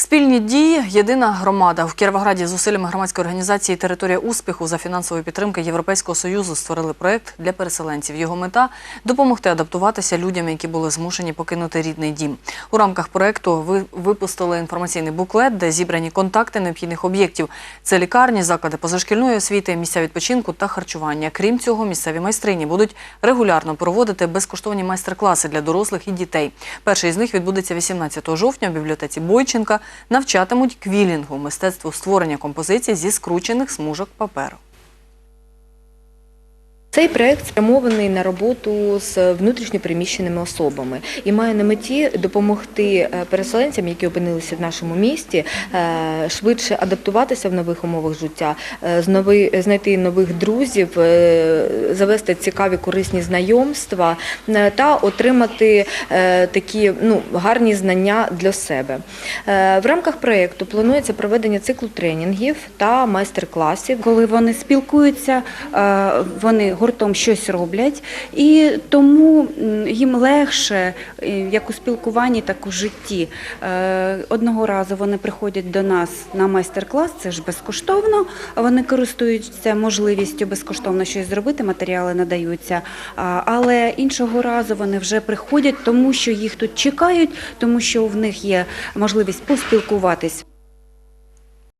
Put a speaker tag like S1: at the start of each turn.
S1: Спільні дії єдина громада в Кіровограді з зусиллями громадської організації Територія успіху за фінансової підтримки Європейського союзу створили проект для переселенців. Його мета допомогти адаптуватися людям, які були змушені покинути рідний дім. У рамках проекту ви випустили інформаційний буклет, де зібрані контакти необхідних об'єктів. Це лікарні, заклади позашкільної освіти, місця відпочинку та харчування. Крім цього, місцеві майстрині будуть регулярно проводити безкоштовні майстер-класи для дорослих і дітей. Перший з них відбудеться 18 жовтня в бібліотеці Бойченка. Навчатимуть квілінгу, мистецтву створення композицій зі скручених смужок паперу.
S2: Цей проект спрямований на роботу з внутрішньопереміщеними особами і має на меті допомогти е, переселенцям, які опинилися в нашому місті, е, швидше адаптуватися в нових умовах життя, е, знайти нових друзів, завести цікаві корисні знайомства та отримати такі ну, гарні знання для себе. В рамках проекту планується проведення циклу тренінгів та майстер-класів.
S3: Коли вони спілкуються, вони гуртом щось роблять, і тому їм легше е, як у спілкуванні, так і у житті. Е, Одного разу вони приходять до нас на майстер-клас, це ж безкоштовно. Вони користуються можливістю безкоштовно щось зробити, матеріали надаються. Але іншого разу вони вже приходять, тому що їх тут чекають, тому що в них є можливість поспілкуватись.